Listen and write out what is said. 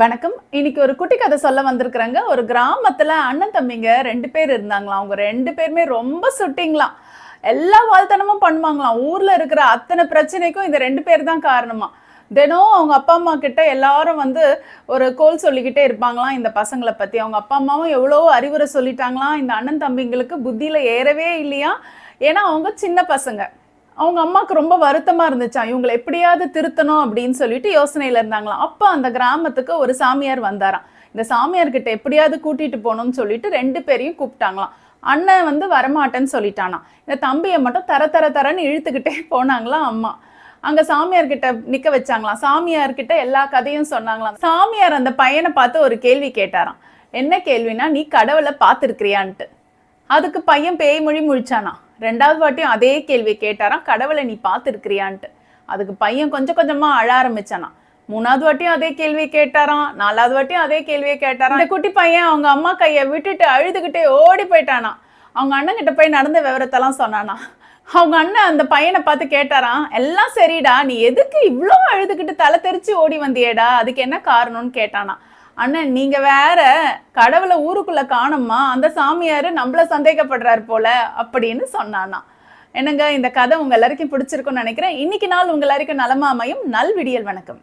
வணக்கம். இன்னைக்கு ஒரு குட்டி கதை சொல்ல வந்திருக்கிறாங்க. ஒரு கிராமத்துல அண்ணன் தம்பிங்க ரெண்டு பேர் இருந்தாங்களாம். அவங்க ரெண்டு பேருமே ரொம்ப சுட்டிங்களாம். எல்லா வாழ்த்தனமும் பண்ணுவாங்களாம். ஊர்ல இருக்கிற அத்தனை பிரச்சனைக்கும் இந்த ரெண்டு பேர் தான் காரணமா. தினம் அவங்க அப்பா அம்மா கிட்ட எல்லாரும் வந்து ஒரு கோல் சொல்லிக்கிட்டே இருப்பாங்களாம் இந்த பசங்களை பத்தி. அவங்க அப்பா அம்மாவும் எவ்வளோ அறிவுரை சொல்லிட்டாங்களாம். இந்த அண்ணன் தம்பிங்களுக்கு புத்தியில ஏறவே இல்லையா ஏன்னா அவங்க சின்ன பசங்க. அவங்க அம்மாவுக்கு ரொம்ப வருத்தமா இருந்துச்சா. இவங்களை எப்படியாவது திருத்தணும் அப்படின்னு சொல்லிட்டு யோசனையில இருந்தாங்களாம். அப்போ அந்த கிராமத்துக்கு ஒரு சாமியார் வந்தாராம். இந்த சாமியார்கிட்ட எப்படியாவது கூட்டிட்டு போகணும்னு சொல்லிட்டு ரெண்டு பேரையும் கூப்பிட்டாங்களாம். அண்ணன் வந்து வரமாட்டேன்னு சொல்லிட்டானா இந்த தம்பியை மட்டும் தர தர தரன்னு இழுத்துக்கிட்டே போனாங்களாம் அம்மா. அங்க சாமியார் கிட்ட நிக்க வச்சாங்களாம். சாமியார்கிட்ட எல்லா கதையும் சொன்னாங்களாம். சாமியார் அந்த பையனை பார்த்து ஒரு கேள்வி கேட்டாராம். என்ன கேள்வினா நீ கடவுளை பார்த்துருக்கிறியான்ட்டு. அதுக்கு பையன் பேய் மொழி முழிச்சானா ரெண்டாவது வாட்டியும் அதே கேள்வி கேட்டாராம் கடவுளை நீ பார்த்துருக்கிறியான்ட்டு. அதுக்கு பையன் கொஞ்சம் கொஞ்சமா அழ ஆரம்பிச்சானா மூணாவது வாட்டியும் அதே கேள்வி கேட்டாராம் நாலாவது வாட்டியும் அதே கேள்வியை கேட்டாராம். இந்த குட்டி பையன் அவங்க அம்மா கையை விட்டுட்டு அழுதுகிட்டே ஓடி போயிட்டானா அவங்க அண்ணன் கிட்ட போய் நடந்த விவரத்தெல்லாம் சொன்னானா அவங்க அண்ணன் அந்த பையனை பார்த்து கேட்டாராம் எல்லாம் சரிடா நீ எதுக்கு இவ்வளோ அழுதுகிட்டு தலை தெரிச்சு ஓடி வந்தியேடா? அதுக்கு என்ன காரணம்னு கேட்டானா அண்ணன் நீங்க வேற கடவுளை ஊருக்குள்ள காணுமா அந்த சாமியாரு நம்மள சந்தேகப்படுறாரு போல அப்படின்னு சொன்னானா. என்னங்க இந்த கதை உங்க எல்லாருக்கும் பிடிச்சிருக்கும்னு நினைக்கிறேன். இன்னைக்கு நாள் உங்க எல்லாருக்கும் நலமா அமையும். நல்விடியல் வணக்கம்.